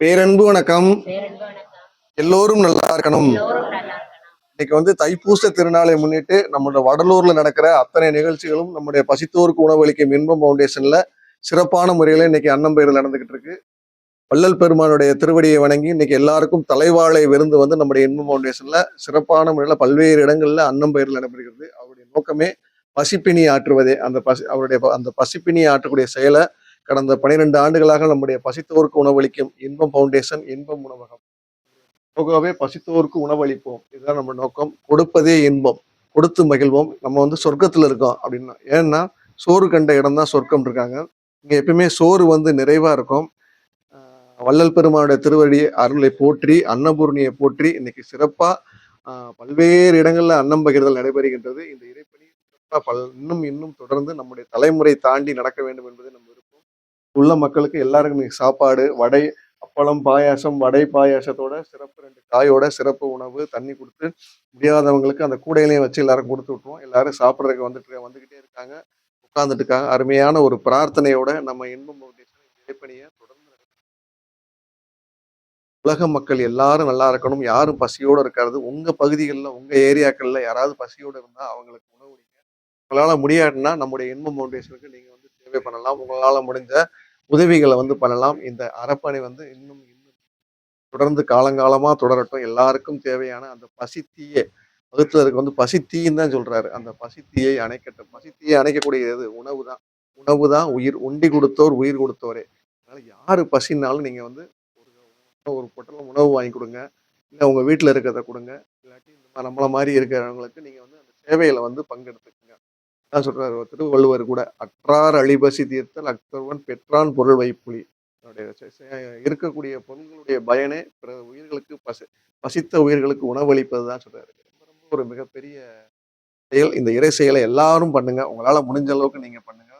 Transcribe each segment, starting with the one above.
பேரன்பு வணக்கம். எல்லோரும் நல்லா இருக்கணும். இன்னைக்கு வந்து தைப்பூச திருநாளை முன்னிட்டு நம்மளோட வடலூர்ல நடக்கிற அத்தனை நிகழ்ச்சிகளும் நம்முடைய பசித்தோருக்கு உணவளிக்கும் இன்பம் ஃபவுண்டேஷன்ல சிறப்பான முறையில இன்னைக்கு அன்னம்பெயரில் நடந்துகிட்டு இருக்கு. வள்ளல் பெருமானுடைய திருவடியை வணங்கி இன்னைக்கு எல்லாருக்கும் தலைவாழை விருந்து வந்து நம்முடைய இன்பம் ஃபவுண்டேஷன்ல சிறப்பான முறையில பல்வேறு இடங்கள்ல அன்னம்பெயரில் நடைபெறுகிறது. அவருடைய நோக்கமே பசிப்பினி ஆற்றுவதே. அந்த பசி அவருடைய அந்த பசிப்பினி ஆற்றக்கூடிய செயலை கடந்த பனிரெண்டு ஆண்டுகளாக நம்முடைய பசித்தோருக்கு உணவளிக்கும் இன்பம் ஃபவுண்டேஷன் இன்பம் உணவகம். போகவே பசித்தோருக்கு உணவளிப்போம். இதுதான் நம்ம நோக்கம். கொடுப்பதே இன்பம். கொடுத்து மகிழ்வோம். நம்ம வந்து சொர்க்கத்தில் இருக்கோம் அப்படின்னா ஏன்னா சோறு கண்ட இடம் தான் சொர்க்கம் இருக்காங்க. இங்கே எப்பயுமே சோறு வந்து நிறைவாக இருக்கும். வள்ளல் பெருமானுடைய திருவடி அருளை போற்றி அன்னபூர்ணியை போற்றி இன்னைக்கு சிறப்பாக பல்வேறு இடங்களில் அன்னம் பகிர்தல் நடைபெறுகின்றது. இந்த இறைப்பணி பல் இன்னும் இன்னும் தொடர்ந்து நம்முடைய தலைமுறை தாண்டி நடக்க வேண்டும் என்பது நம்ம உள்ள மக்களுக்கு எல்லாருக்கும் சாப்பாடு வடை அப்பளம் பாயாசம் வடை பாயாசத்தோட சிறப்பு ரெண்டு காயோட சிறப்பு உணவு தண்ணி கொடுத்து முடியாதவங்களுக்கு அந்த கூடையிலையும் வச்சு எல்லாரும் கொடுத்து விட்ருவோம் எல்லாரும் சாப்பிட்றதுக்கு வந்துட்டு வந்துக்கிட்டே இருக்காங்க. உட்கார்ந்துட்டு இருக்காங்க. அருமையான ஒரு பிரார்த்தனையோட நம்ம இன்பம் ஃபவுண்டேஷன் இறைப்பணியை தொடர்ந்து உலக மக்கள் எல்லாரும் நல்லா இருக்கணும். யாரும் பசியோடு இருக்காது. உங்கள் பகுதிகளில் உங்கள் ஏரியாக்களில் யாராவது பசியோடு இருந்தால் அவங்களுக்கு உணவு உங்களால் முடியாதுன்னா நம்முடைய இன்பம் ஃபவுண்டேஷனுக்கு நீங்கள் வந்து சேவை பண்ணலாம். உங்களால் முடிஞ்ச உதவிகளை வந்து பண்ணலாம். இந்த அறப்பணி வந்து இன்னும் இன்னும் தொடர்ந்து காலங்காலமாக தொடரட்டும். எல்லாருக்கும் தேவையான அந்த பசித்தீயை வகுத்துல வந்து பசித்தீன்னு தான் சொல்றாரு. அந்த பசித்தீயை அணைக்கட்டும். பசித்தீயை அணைக்கக்கூடியது உணவு தான். உணவு தான் உயிர். உண்டி கொடுத்தோர் உயிர் கொடுத்தோரே. அதனால யார் பசினாலும் நீங்கள் வந்து ஒரு ஒரு பொட்டலம் உணவு வாங்கி கொடுங்க. இல்லை உங்கள் வீட்டில் இருக்கிறத கொடுங்க. இல்லாட்டி இந்த மாதிரி நம்மள மாதிரி இருக்கிறவங்களுக்கு நீங்கள் வந்து அந்த சேவையில் வந்து பங்கெடுத்துக்கங்க. அதான் சொல்றாரு திருவள்ளுவர் கூட அற்றார் அழிபசி தீர்த்தல் அக்தர்வன் பெற்றான் பொருள் வைப்புலி. இருக்கக்கூடிய பொருள்களுடைய பயனே பிற உயிர்களுக்கு பசி பசித்த உயிர்களுக்கு உணவளிப்பது தான் சொல்றாரு ரொம்ப ரொம்ப ஒரு மிகப்பெரிய செயல். இந்த இறை செயலை எல்லாரும் பண்ணுங்க. உங்களால முடிஞ்ச அளவுக்கு நீங்க பண்ணுங்க.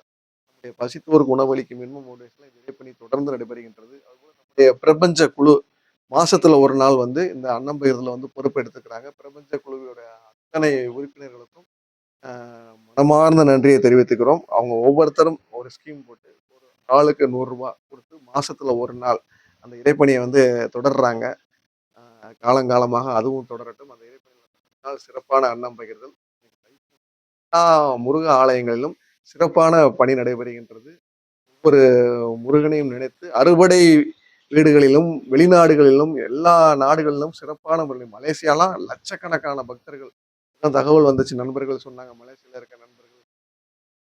நம்முடைய பசித்தோருக்கு உணவளிக்கும் இன்பம் ஃபவுண்டேஷன்ல இந்த இறைப்பணி தொடர்ந்து நடைபெறுகின்றது. அதுபோல நம்முடைய பிரபஞ்ச குழு மாசத்துல ஒரு நாள் வந்து இந்த அன்னம்பயிர்ல வந்து பொறுப்பு எடுத்துக்கிறாங்க பிரபஞ்ச குழுவோட அத்தனை உறுப்பினர்களுக்கும் மனமார்ந்த நன்றியை தெரிவித்துக்கிறோம். அவங்க ஒவ்வொருத்தரும் ஒரு ஸ்கீம் போட்டு ஒரு ஆளுக்கு நூறுரூவா கொடுத்து மாசத்துல ஒரு நாள் அந்த இறைப்பணியை வந்து தொடர்றாங்க. காலங்காலமாக அதுவும் தொடரட்டும். அந்த இறைப்பணியில் சிறப்பான அன்னம் பகிர்தல். எல்லா முருக ஆலயங்களிலும் சிறப்பான பணி நடைபெறுகின்றது. ஒவ்வொரு முருகனையும் நினைத்து அறுபடை வீடுகளிலும் வெளிநாடுகளிலும் எல்லா நாடுகளிலும் சிறப்பான முறையில் மலேசியாலாம் லட்சக்கணக்கான பக்தர்கள் அதான் தகவல் வந்துச்சு. நண்பர்கள் சொன்னாங்க மலேசியால இருக்க நண்பர்கள்.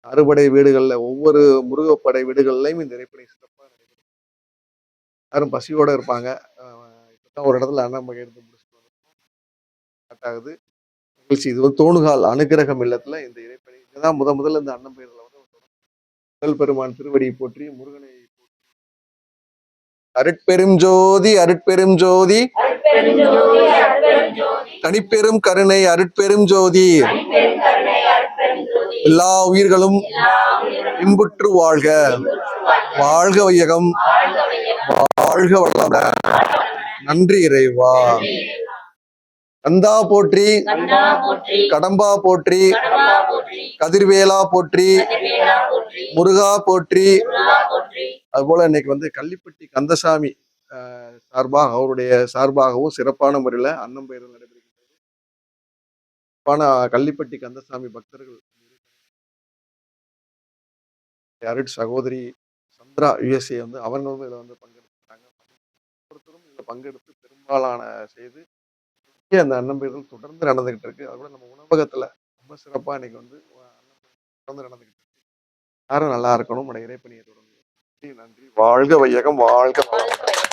அறுபடை வீடுகளில் ஒவ்வொரு முருகப்படை வீடுகள்லையும் இந்த இறைப்படை சிறப்பாக நடைபெறும் யாரும் பசியோடு இருப்பாங்க. ஆஹ் ஒரு இடத்துல அண்ணன் எடுத்து முடிச்சுட்டு ஸ்டார்ட் ஆகுது. நிகழ்ச்சி இது வந்து தோணுகால் அனுகிரகம் இல்லத்தில் இந்த இறைப்பணி இதுதான் முத முதல்ல இந்த அண்ணன் பெயர்ல வந்து முதல் பெருமான் திருவடியை போற்றி முருகனை போற்றி. அருட்பெரும் ஜோதி அருட்பெரும் ஜோதி. தனிப்பெரும் கருணை அருட்பெரும் ஜோதி. எல்லா உயிர்களும் இன்புற்று வாழ்க. வாழ்க. வையகம். வாழ்க வளமுடன் நன்றி இறைவா. கந்தா போற்றி. கடம்பா போற்றி. கதிர்வேலா போற்றி. முருகா போற்றி. அதுபோல இன்னைக்கு வந்து கள்ளிப்பட்டி கந்தசாமி சார்பாக அவருடைய சார்பாகவும் சிறப்பான முறையில் அன்னம் பெயர்கள் நடைபெறுகின்றது சிறப்பான கள்ளிப்பட்டி கந்தசாமி பக்தர்கள் அருட் சகோதரி சந்திரா யுஎஸ்ஏ வந்து அவர்களும் இதில் வந்து பங்கெடுத்துட்டாங்க ஒருத்தரும் இதில் பங்கெடுத்து பெரும்பாலான செய்து அந்த அன்னம் பெயர்கள் தொடர்ந்து நடந்துகிட்டு இருக்கு. அதுபோல நம்ம உணவகத்துல ரொம்ப சிறப்பாக இன்னைக்கு வந்து அன்னம் தொடர்ந்து நடந்துகிட்டு இருக்கு. யாரும் நல்லா இருக்கணும். நம்முடைய இறைப்பணியை தொடர்ந்து நன்றி நன்றி. வாழ்க வையகம் வாழ்க வளமுடன்.